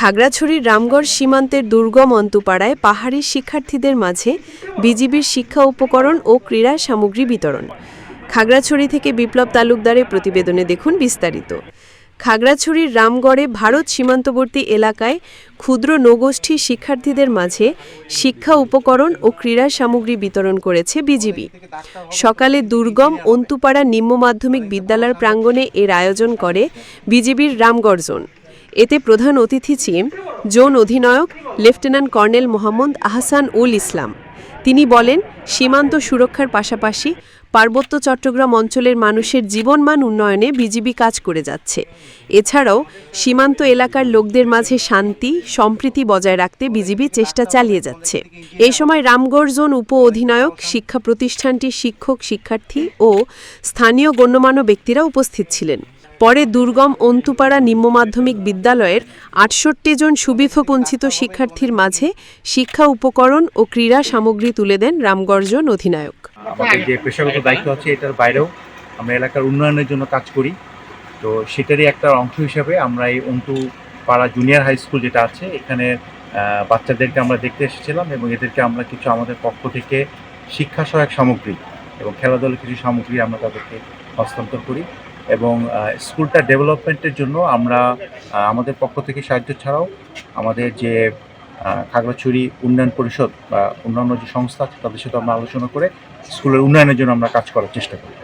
খাগড়াছড়ির রামগড় সীমান্তের দুর্গম অন্তপাড়ায় পাহাড়ি শিক্ষার্থীদের মাঝে বিজিবির শিক্ষা উপকরণ ও ক্রীড়া সামগ্রী বিতরণ। খাগড়াছড়ি থেকে বিপ্লব তালুকদারের প্রতিবেদনে দেখুন বিস্তারিত। খাগড়াছড়ির রামগড়ে ভারত সীমান্তবর্তী এলাকায় ক্ষুদ্র নগোষ্ঠী শিক্ষার্থীদের মাঝে শিক্ষা উপকরণ ও ক্রীড়া সামগ্রী বিতরণ করেছে বিজিবি। সকালে দুর্গম অন্তুপাড়া নিম্ন মাধ্যমিক বিদ্যালয়ের প্রাঙ্গণে এর আয়োজন করে বিজিবির রামগড় জোন। এতে প্রধান অতিথি ছিলেন জোন অধিনায়ক লেফটেন্যান্ট কর্নেল মোহাম্মদ আহসান উল ইসলাম। তিনি বলেন, সীমান্ত সুরক্ষার পাশাপাশি পার্বত্য চট্টগ্রাম অঞ্চলের মানুষের জীবনমান উন্নয়নে বিজিবি কাজ করে যাচ্ছে। এছাড়াও, সীমান্ত এলাকার লোকদের মাঝে শান্তি, সম্প্রীতি বজায় রাখতে বিজিবি চেষ্টা চালিয়ে যাচ্ছে। এই সময় রামগড় জোন উপ অধিনায়ক, শিক্ষা প্রতিষ্ঠানটির শিক্ষক, শিক্ষার্থী ও স্থানীয় গণ্যমান্য ব্যক্তিরা উপস্থিত ছিলেন। পরে দুর্গম অন্তুপাড়া নিম্ন মাধ্যমিক বিদ্যালয়ের আটষট্টি জন সুবিধবঞ্চিত শিক্ষার্থীর মাঝে শিক্ষা উপকরণ ও ক্রীড়া সামগ্রী তুলে দেন রামগর্জন অধিনায়ক। আমাদের যে পেশাগত দায়িত্ব আছে এটার বাইরেও আমরা এলাকার উন্নয়নের জন্য কাজ করি। তো সেটারই একটা অংশ হিসাবে আমরা এই অন্তু পাড়া জুনিয়র হাই স্কুল যেটা আছে, এখানে বাচ্চাদেরকে আমরা দেখতে এসেছিলাম এবং এদেরকে আমরা কিছু আমাদের পক্ষ থেকে শিক্ষা সহায়ক সামগ্রী এবং খেলাধুলার কিছু সামগ্রী আমরা তাদেরকে হস্তান্তর করি। এবং স্কুলটা ডেভেলপমেন্টের জন্য আমরা আমাদের পক্ষ থেকে সাহায্য ছাড়াও আমাদের যে খাগড়াছড়ি উন্নয়ন পরিষদ বা অন্যান্য যে সংস্থা তাদের সাথে আমরা আলোচনা করে স্কুলের উন্নয়নের জন্য আমরা কাজ করার চেষ্টা করি।